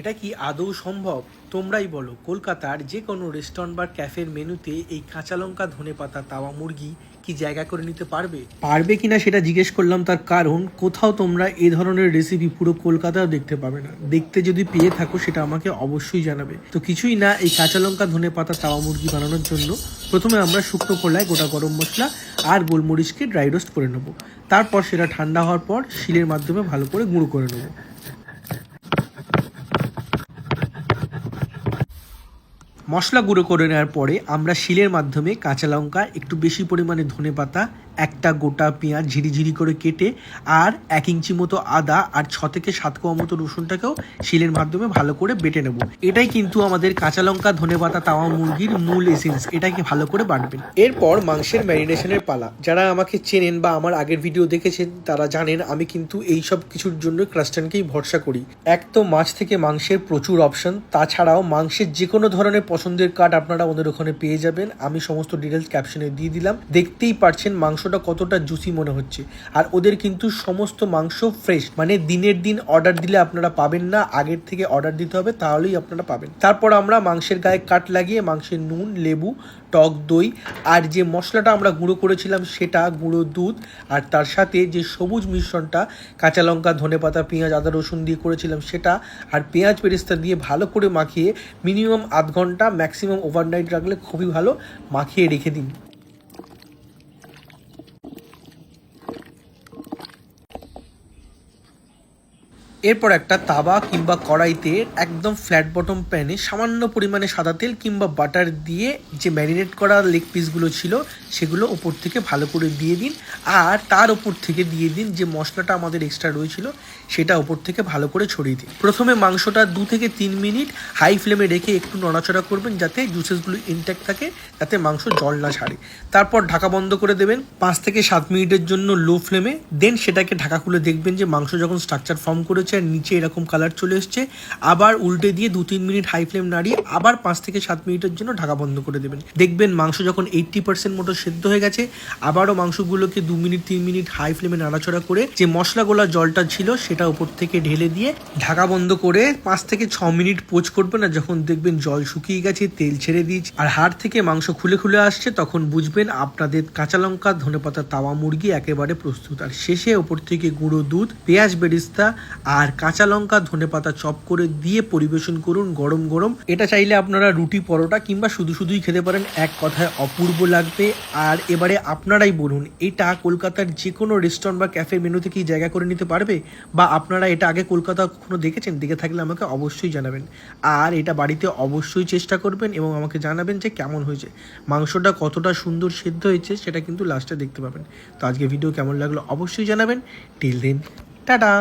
এটা কি আদৌ সম্ভব? তোমরাই বলো, কলকাতার যে কোনো রেস্টুরেন্ট বা ক্যাফের মেনুতে এই কাঁচা লঙ্কা, ধনে পাতা, তাওয়া মুরগি কি জায়গা করে নিতে পারবে? পারবে কিনা সেটা জিজ্ঞেস করলাম, তার কারণ কোথাও তোমরা এ ধরনের রেসিপি পুরো কলকাতাও দেখতে পাবে না। দেখতে যদি পেয়ে থাকো, সেটা আমাকে অবশ্যই জানাবে। তো কিছুই না এই কাঁচা লঙ্কা, ধনে পাতা, তাওয়া মুরগি বানানোর জন্য। প্রথমে আমরা শুকনো কলায় গোটা গরম মশলা আর গোলমরিচকে ড্রাই রোস্ট করে নেব। তারপর সেটা ঠান্ডা হওয়ার পর শিলের মাধ্যমে ভালো করে গুঁড়ো করে নেব। মশলা গুঁড়ো করে নেওয়ার পরে আমরা শিলের মাধ্যমে কাঁচা লঙ্কা, একটু বেশি পরিমাণে ধনে পাতা, একটা গোটা পেঁয়াজ ঝিরিঝিরি করে কেটে আর এক ইঞ্চি মতো আদা আর ছ থেকে সাত কোয়া মতো রসুনটাকেও শিলের মাধ্যমে ভালো করে বেটে নেব। এটাই কিন্তু আমাদের কাঁচা লঙ্কা, ধনে পাতা, তাওয়া মুরগির মূল এসেন্স এটাকে ভালো করে বাটবেন। এরপর মাংসের ম্যারিনেশনের পালা। যারা আমাকে চেনেন বা আমার আগের ভিডিও দেখেছেন, তারা জানেন আমি কিন্তু এই সব কিছুর জন্য ক্রাস্টানকেই ভরসা করি। এক তো মাছ থেকে মাংসের প্রচুর অপশন তাছাড়াও মাংসের যে কোনো ধরনের পছন্দের কাট আপনারা ওদের ওখানে পেয়ে যাবেন। আমি সমস্ত ডিটেলস ক্যাপশনে দিয়ে দিলাম। দেখতেই পারছেন মাংসটা কতটা জুসি মনে হচ্ছে। আর ওদের কিন্তু সমস্ত মাংস ফ্রেশ মানে দিনের দিন অর্ডার দিলে আপনারা পাবেন না, আগের থেকে অর্ডার দিতে হবে, তাহলেই আপনারা পাবেন। তারপর আমরা মাংসের গায়ে কাট লাগিয়ে মাংসের নুন, লেবু, টক দই, আর যে মশলাটা আমরা গুঁড়ো করেছিলাম সেটা গুঁড়ো দুধ, আর তার সাথে যে সবুজ মিশ্রণটা, কাঁচা লঙ্কা, ধনে পাতা, পেঁয়াজ, আদা রসুন দিয়ে করেছিলাম সেটা, আর পেঁয়াজ পেরিস্তা দিয়ে ভালো করে মাখিয়ে মিনিমাম আধ ঘণ্টা ম্যাক্সিমাম ওভারনাইট রাখলে খুবই ভালো। মাখিয়ে রেখে দিন। এরপর একটা তাবা কিংবা কড়াইতে একদম ফ্ল্যাট বটম প্যানে সামান্য পরিমাণে সাদা তেল কিংবা বাটার দিয়ে যে ম্যারিনেট করা লেগ পিসগুলো ছিল, সেগুলো ওপর থেকে ভালো করে দিয়ে দিন। আর তার ওপর থেকে দিয়ে দিন যে মশলাটা আমাদের এক্সট্রা রয়েছিল, সেটা ওপর থেকে ভালো করে ছড়িয়ে দিন। প্রথমে মাংসটা দু থেকে তিন মিনিট হাই ফ্লেমে রেখে একটু নড়াচড়া করবেন যাতে জুসেসগুলো ইনট্যাক্ট থাকে, যাতে মাংস জল না ছাড়ে। তারপর ঢাকা বন্ধ করে দেবেন। পাঁচ থেকে সাত মিনিটের জন্য লো ফ্লেমে দেন সেটাকে ঢাকা খুলে দেখবেন যে মাংস যখন স্ট্রাকচার ফর্ম করেছে আর নিচে এরকম কালার চলে এসছে। আবার উল্টে দিয়ে দু তিন মিনিট হাই ফ্লেম নাড়িয়ে আবার পাঁচ থেকে সাত মিনিটের জন্য ঢাকা বন্ধ করে দেবেন। দেখবেন মাংস যখন এইট্টি পার্সেন্ট মতো সেদ্ধ হয়ে গেছে, আবারও মাংসগুলোকে দু মিনিট, তিন মিনিট হাই ফ্লেমে নাড়াচড়া করে যে মশলা গোলা জলটা ছিল সেটা উপর থেকে ঢেলে দিয়ে ঢাকা বন্ধ করে পাঁচ থেকে ছ মিনিট পোচ করবেন না যখন দেখবেন জল শুকিয়ে গেছে, তেল ছেড়ে দিয়েছে আর হাড় থেকে মাংস খুলে খুলে আসছে, তখন বুঝবেন আপনাদের কাঁচা লঙ্কা, ধনেপাতা, তাওয়া মুরগি একেবারে প্রস্তুত। আর শেষে ওপর থেকে গুঁড়ো দুধ, পেঁয়াজ বেরিস্তা আর কাঁচা লঙ্কা ধনেপাতা চপ করে দিয়ে পরিবেশন করুন গরম গরম। এটা চাইলে আপনারা রুটি পরোটা কিংবা শুধু শুধুই খেতে পারেন। এক কথায় অপূর্ব লাগবে। আর এবারে আপনারাই বলুন, এটা কলকাতার যে কোনো রেস্টুরেন্ট বা ক্যাফে মেনুতে কি জায়গা করে নিতে পারবে? বা আপনারা এটা আগে কলকাতা কখনো দেখেছেন? দেখে থাকলে আমাকে অবশ্যই জানাবেন। আর এটা বাড়িতে অবশ্যই চেষ্টা করবেন এবং আমাকে জানাবেন যে কেমন হয়েছে। মাংসটা কতটা সুন্দর সেদ্ধ হয়েছে সেটা কিন্তু লাস্টে দেখতে পাবেন। তো আজকে ভিডিও কেমন লাগল অবশ্যই জানাবেন। Till then tata